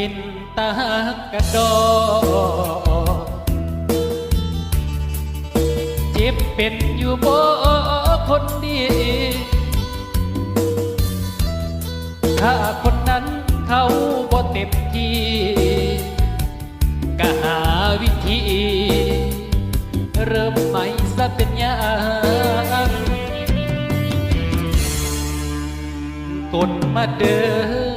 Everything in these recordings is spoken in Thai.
เป็นตากระดอจ็บเป็นอยู่บ่คนดีถ้าคนนั้นเขาบ่เต็มที่ก็หาวิธี เริ่มใหม่ซะเป็นยังกดมาเดิน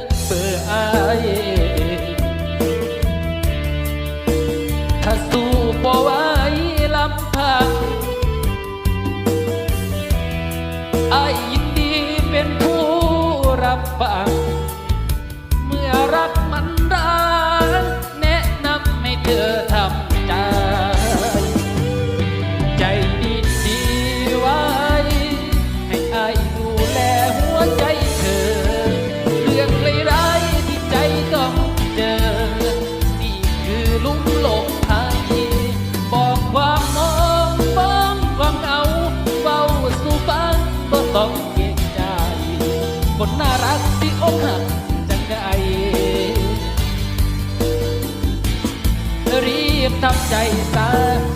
ใจซะ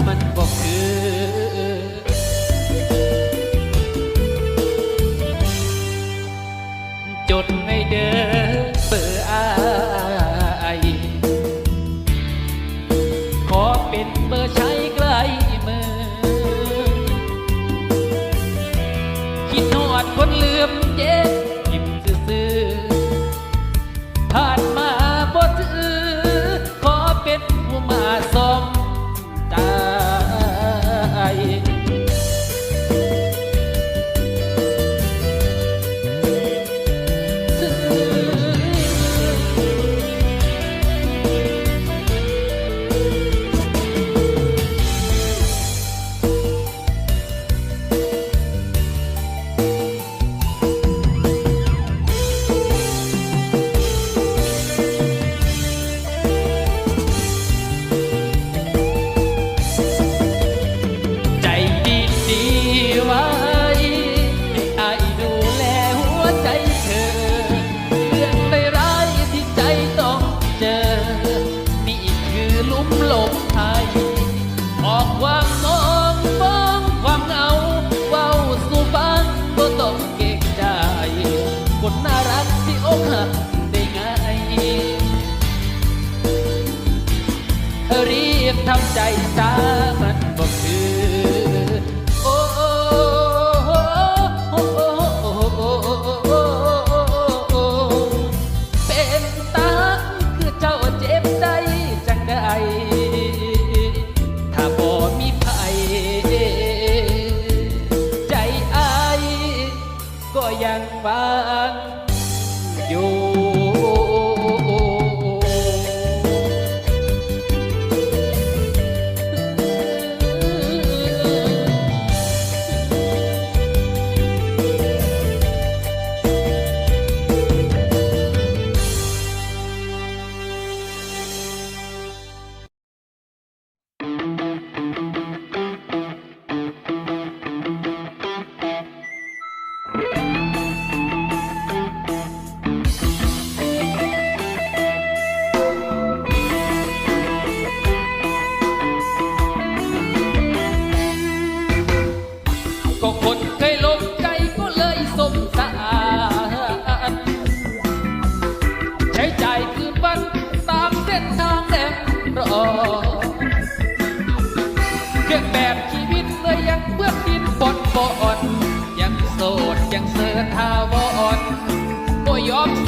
มันบกคือจดให้เดิอเปื่อายขอเป็นเบอร์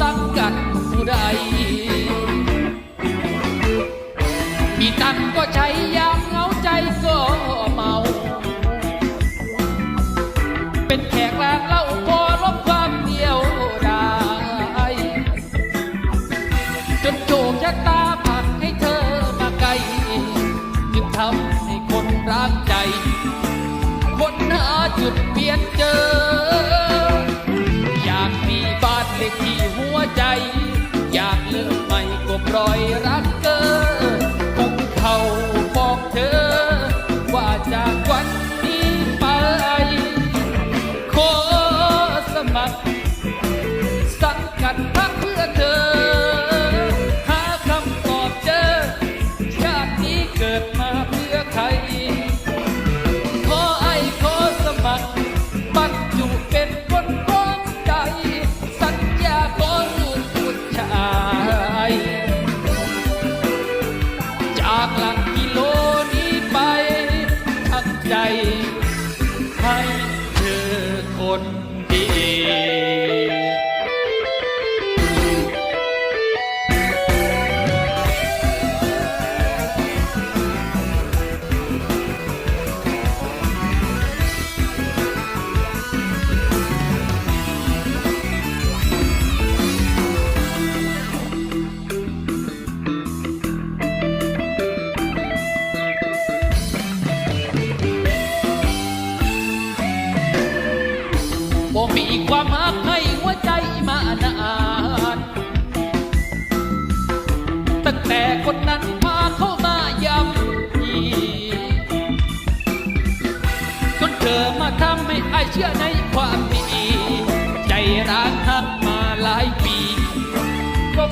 สังกัดผู้ใด มีตังก็ใช้ยามเหงาใจก็เมา เป็นแขกแร้เล่าพอลบความเดียวดายจนโจกชะตาผักให้เธอมาไกลจึงทำให้คนรักใจ คนหาจุดเปลี่ยนเจอ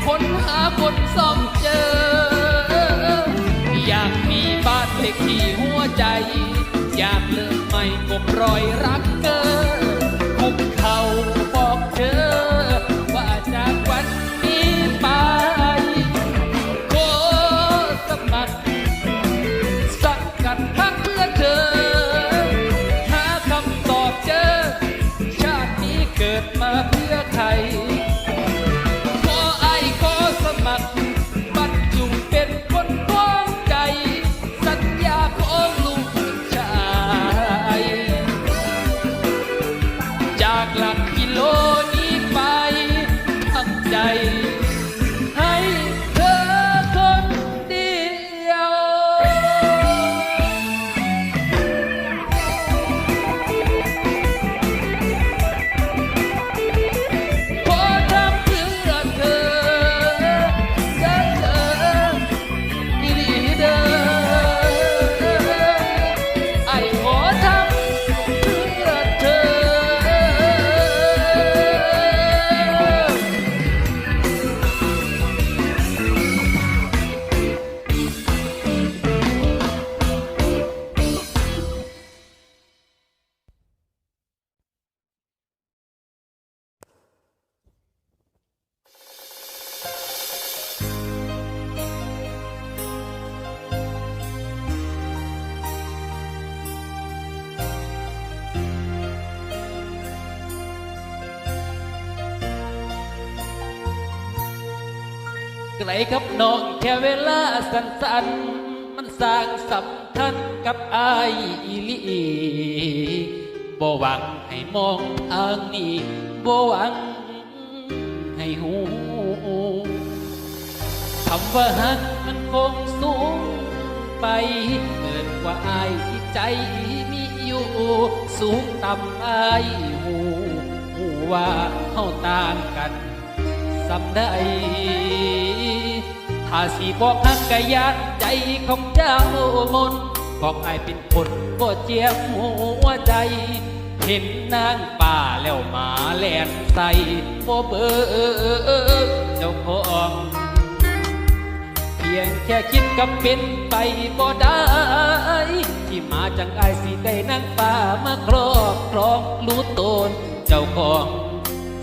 ค้นหาคนซ่อมเจอ อยากมีบ้านเล็กที่หัวใจ อยากเลิกไม่กบรอยรัก จากหลักกิโลนี้ไปทั้งใจ ไกลกับน้องแค่เวลาสั้นๆ มันสร้างสัมพันธ์กับอายอีลีบ่หวังให้มองทางนี้บ่หวังให้หูคำว่าฮักมันคงสูงไปเกินกว่าอายที่ใจมีอยู่ สูงต่ำอายหูหูว่าเฮาต่างกันสำได้ ถ้าสิบอกฮักกะยานใจของเจ้ามนต์บอกไอเป็นคนบ่เจียมหัวใจ เห็นนางป่าแล้วหมาแล่นใส่บ่เบิกเจ้าของเพียงแค่คิดกับเป็นไปบ่ได้ที่มาจังไอสิได้นั่งป่ามาครอบครองรู้ตนเจ้าของ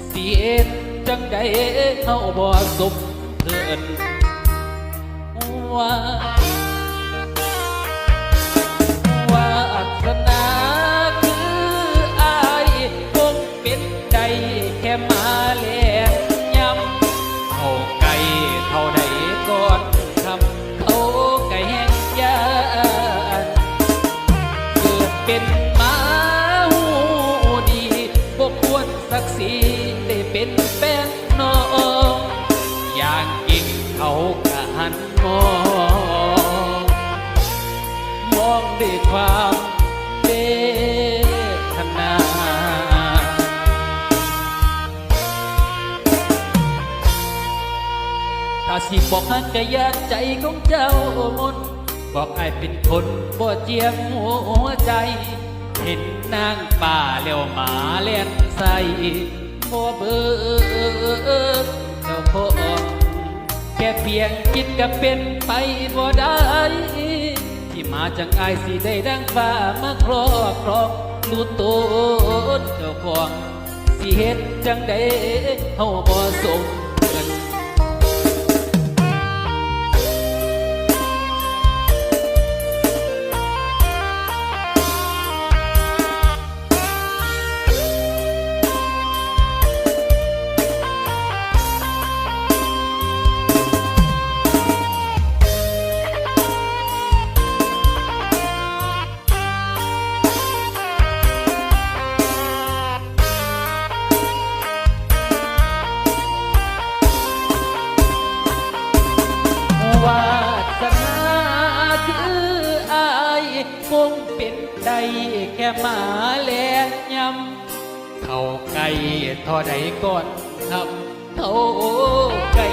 เสียจังใดเฮาบ่สมเพิ่น ว่ ด้วยความเวทนาถ้าสิบอกหักกะยานใจของเจ้ามนต์บอกไอายเป็นคนบ่เจียมหัวใจ เห็นนางป่าแล้วหมาเล่นใส่บ่เบิกเจ้าของแค่เพียงคิดก็เป็นไปบ่ได้ มาจังไอสิได้ดังฟ้ามาครอบครองรู้ตนเจ้าของสิเฮ็ดจังได้เฮาบ่สม ทอใดก่อนทำเท่าไก่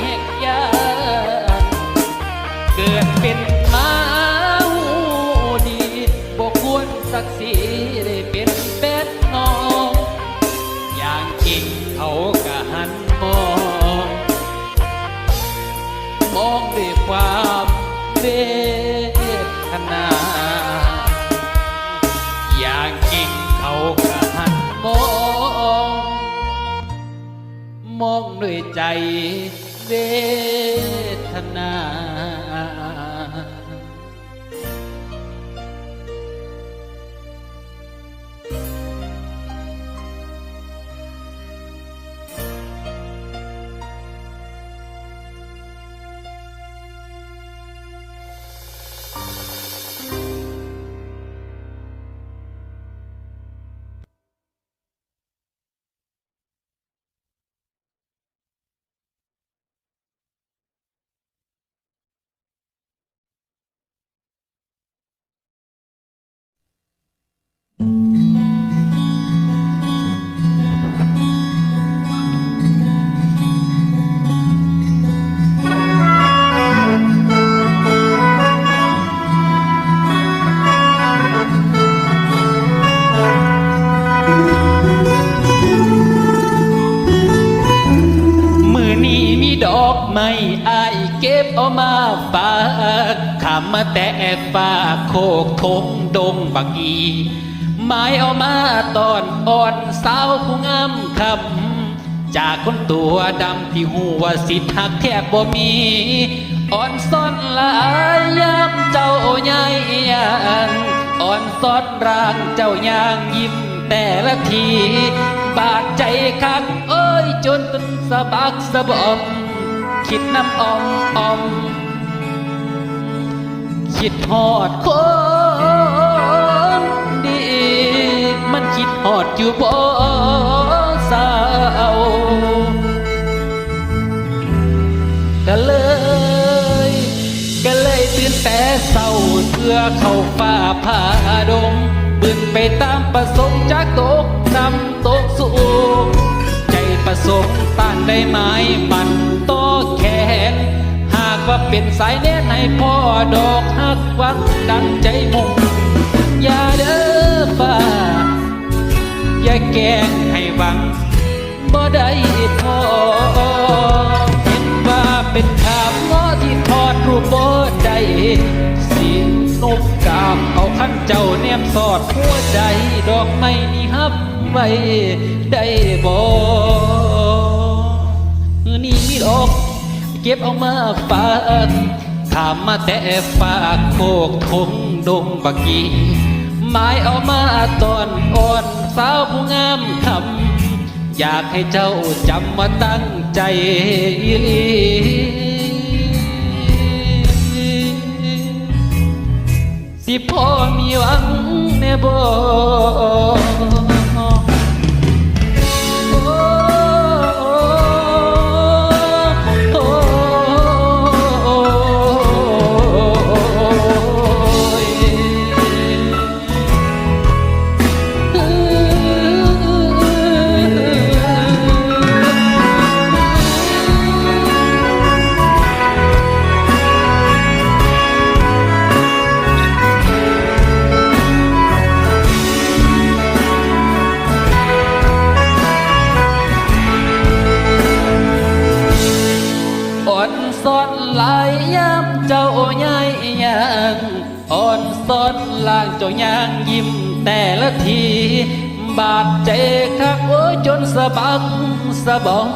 ไม้อายเก็บเอามาฝากขามาแต่ฝากโคกทงดงบักอีไม้เอามาตอนอ่อนสาวผู้งามคำจากคนตัวดำที่หัวสิทหักแทบบ่มีอ่อนซ่อนลายยามเจ้าใหญ่ยางอ่อนซ่อนร่างเจ้ายางยิ้มแต่ละที บาดใจคักเอ้ยจนตนสะบักสะบอม คิดน้ำอมอมคิดหอดคนดี มันคิดหอดอยู่บ่สาวก็เลย ก็เลยตื่นแต่เศร้าเพื่อเข้าป่าผาดงบึนไปตามประสงค์จากตกนำตกสูงใจประสงค์ต้านได้ไหมมันโตแขนหาก ว่าเป็นสายแน่ให้พ่อดอกหักวังดังใจมุ่งอย่าเด้อฟ้า อย่าแกงให้หวังบ่ได้พอเห็นว่าเป็นขาบง้อที่ทอดรูปบ่ได้สินบกาบเอาขั้นเจ้าแนมสอดหัวใจดอกไม้นี่ฮับไว้ได้บ่นี้มีดอก เก็บเอามาฝากถามมาแต่ฝากโคกทงดงบักกีหมายเอามาตอนอ่อนสาวผู้งามคำอยากให้เจ้าจำมาตั้งใจอีลีสิพ่อมีหวังแน่บ่ เจ้าย่างยิ้มแต่ละที บาดใจคักโอ้ยจนสะบักสะบอม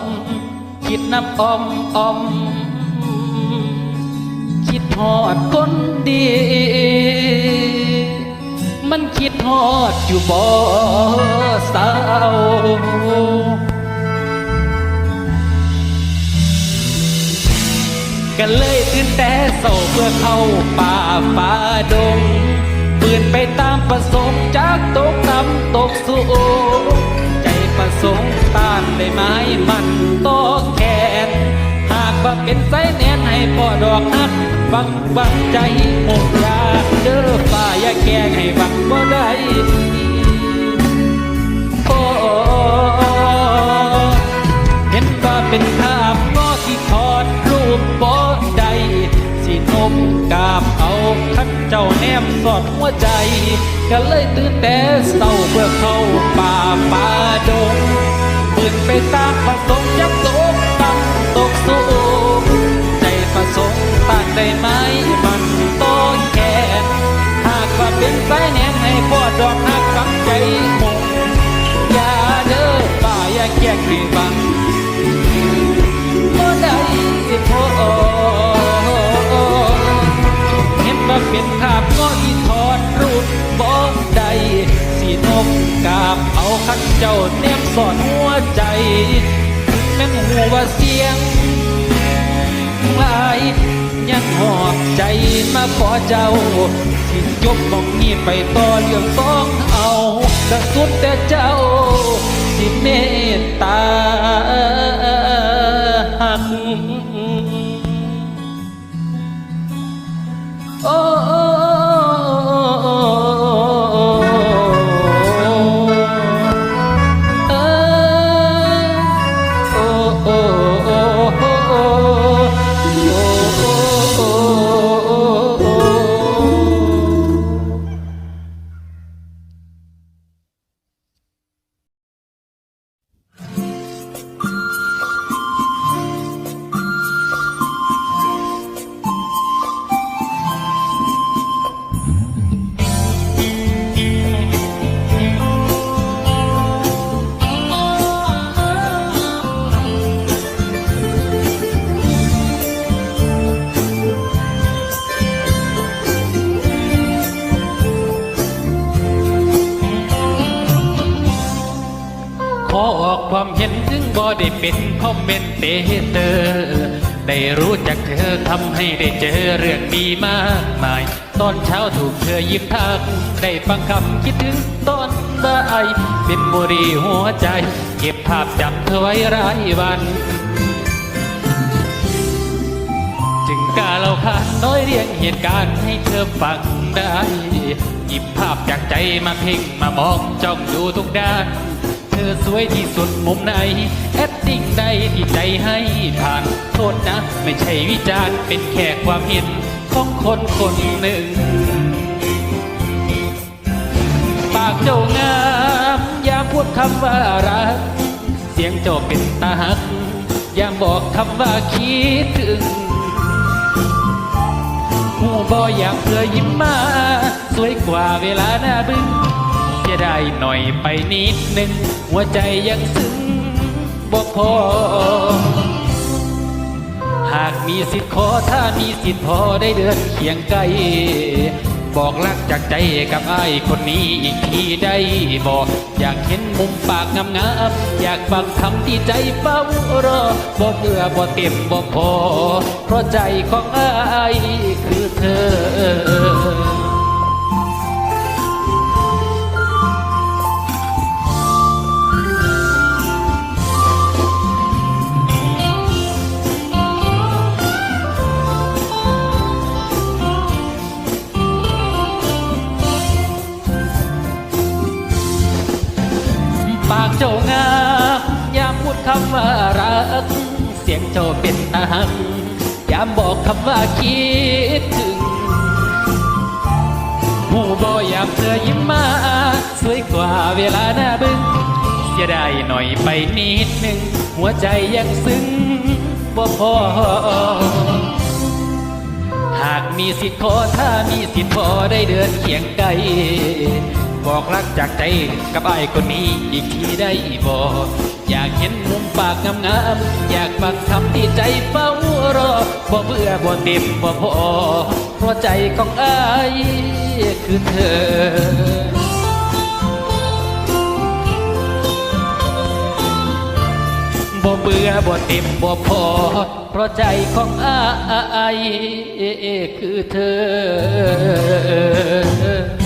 คิดน้ำอมอม คิดหอดคนดี มันคิดหอดอยู่บ่สาวกันเลยตื่นแต่โศเพื่อเข้าป่าฝ่าดง นไปตามประสงค์จากตกต่ำตกสูงใจประสงค์ต้านได้ไหมมันโตแขนหากว่าเป็นไสแนนให้พ่อดอกฮักบังบังใจหมกยาเด้อฝ่ายแกงให้บังบ่ได้โอ้เห็นว่าเป็นภา มกาบเอาขันเจ้าแนมสอดหัวใจ ก็เลยตื่นแต่เศร้าเพื่อเข้าป่าป่าดงปืนไปตามผสมยักตกตั้งตกสูงใจผสมต่างได้ไหมมันต้นแขนหากว่าเป็นสายแนมให้พ่อดอกหัก เห็นว่าเป็นภาพก็อีทอดรูปบ่ได้สีนกกาบเอาขันเจ้าเนมสอนหัวใจ แม่งหูว่าเสียงหลายยังหอบใจมาขอเจ้า สิยกมองนี้ไปต่อเรื่องต้องเอาแต่สุดแต่เจ้า สิเมตตาหัก เป็นคอมเมนเตเตอร์ได้รู้จักเธอทำให้ได้เจอเรื่องดีมากมาย ตอนเช้าถูกเธอยิ้มทัก ได้ฟังคำคิดถึงตอนบ่ายเป็นบุรีหัวใจ เก็บภาพจำเธอไว้รายวัน จึงกาเล่าขานน้อยเรียงเหตุการณ์ให้เธอฟังได้ หยิบภาพจากใจมาเพ่งมามองจ้องดูทุกด้าน ธอสวยที่สุดมุมไหน แอดดิ้งใดที่ใจให้ผ่านโทษนะ ไม่ใช่วิจารณ์เป็นแค่ความเห็นของคนคนหนึ่ง ปากเจ้างามยามพูดคำว่ารัก เสียงเจ้าเป็นตาหักยามบอกคำว่าคิดถึงหูบออยากเธอยิ้มมา สวยกว่าเวลาหน้าบึ้ง สียดายหน่อยไปนิดหนึ่งหัวใจยังซึ้งบ่พอ หากมีสิทธิ์ขอถ้ามีสิทธิ์พอได้เดินเคียงไกลบอกรักจากใจกับไอ้คนนี้อีกทีได้บอกอยากเห็นมุมปากงามๆอยากฟังคำที่ใจเฝ้ารอบ่เบื่อบ่เต็มบ่พอ เพราะใจของไอ้คือเธอากเจ้างามยามพูดคำว่ารัก เสียงเจ้าเป็นตาหักยามบอกคำว่าคิดถึงหูบอยามเธอยิ้มมา สวยกว่าเวลาหน้าบึ้งเสียดายหน่อยไปนิดหนึ่ง หัวใจยังซึ้งบ่พอหากมีสิทธิ์ขอถ้ามีสิทธิ์พอได้เดินเคียงไกล บอกรักจากใจกับไอ้คนนี้อีกทีได้บ่อยากเห็นมุมปากงามๆอยากฟังคำที่ใจเฝ้ารอบ่เบื่อบ่เต็มบ่พอเพราะใจของไอ้คือเธอบ่เบื่อบ่เต็มบ่พอ เพราะใจของอายคือเธอ